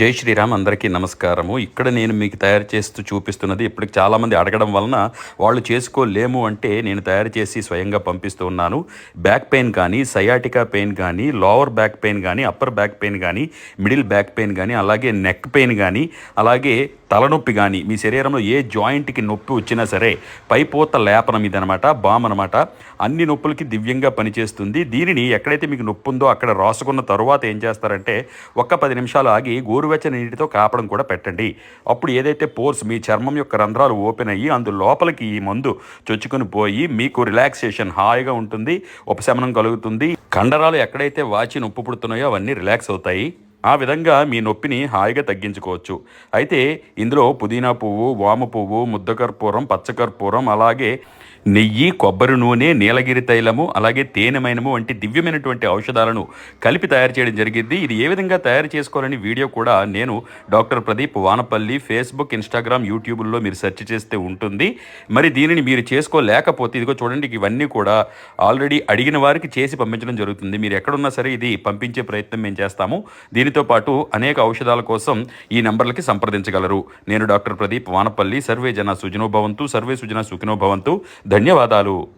జై శ్రీరామ్ అందరికీ నమస్కారము. ఇక్కడ నేను మీకు తయారు చేస్తూ చూపిస్తున్నది ఇప్పటికి చాలామంది అడగడం వలన వాళ్ళు చేసుకోలేము అంటే నేను తయారు చేసి స్వయంగా పంపిస్తూ ఉన్నాను. బ్యాక్ పెయిన్ కానీ సయాటికా పెయిన్ కానీ లోవర్ బ్యాక్ పెయిన్ కానీ అప్పర్ బ్యాక్ పెయిన్ కానీ మిడిల్ బ్యాక్ పెయిన్ కానీ అలాగే నెక్ పెయిన్ కానీ అలాగే తలనొప్పి కానీ మీ శరీరంలో ఏ జాయింట్కి నొప్పి వచ్చినా సరే పైపోత లేపనం ఇదనమాట బామ్ అనమాట. అన్ని నొప్పులకి దివ్యంగా పనిచేస్తుంది. దీనిని ఎక్కడైతే మీకు నొప్పి ఉందో అక్కడ రాసుకున్న తరువాత ఏం చేస్తారంటే ఒక్క పది నిమిషాలు ఆగి గోరు గోరువెచ్చని నీటితో కాపడం కూడా పెట్టండి. అప్పుడు ఏదైతే పోర్స్ మీ చర్మం యొక్క రంధ్రాలు ఓపెన్ అయ్యి అందు లోపలికి ఈ మందు చొచ్చుకొని పోయి మీకు రిలాక్సేషన్ హాయిగా ఉంటుంది ఉపశమనం కలుగుతుంది. కండరాలు ఎక్కడైతే వాచి నొప్పి పుడుతున్నాయో అవన్నీ రిలాక్స్ అవుతాయి. ఆ విధంగా మీ నొప్పిని హాయిగా తగ్గించుకోవచ్చు. అయితే ఇందులో పుదీనా పువ్వు వామ పువ్వు ముద్దకర్పూరం పచ్చకర్పూరం అలాగే నెయ్యి కొబ్బరి నూనె నీలగిరి తైలము అలాగే తేనెమైనము వంటి దివ్యమైనటువంటి ఔషధాలను కలిపి తయారు చేయడం జరిగింది. ఇది ఏ విధంగా తయారు చేసుకోవాలని వీడియో కూడా నేను doctor Pradeep Vanapalli Facebook Instagram యూట్యూబ్లో మీరు సెర్చ్ చేస్తే ఉంటుంది. మరి దీనిని మీరు చేసుకోలేకపోతే ఇదిగో చూడండి ఇవన్నీ కూడా ఆల్రెడీ అడిగిన వారికి చేసి పంపించడం జరుగుతుంది. మీరు ఎక్కడున్నా సరే ఇది పంపించే ప్రయత్నం మేము చేస్తాము. దీనితో పాటు అనేక ఔషధాల కోసం ఈ నంబర్లకి సంప్రదించగలరు. నేను డాక్టర్ ప్రదీప్ వానపల్లి సర్వే జన సుజనోభవంతు సర్వే సుజన సుఖినోభవంతు ధన్యవాదాలు.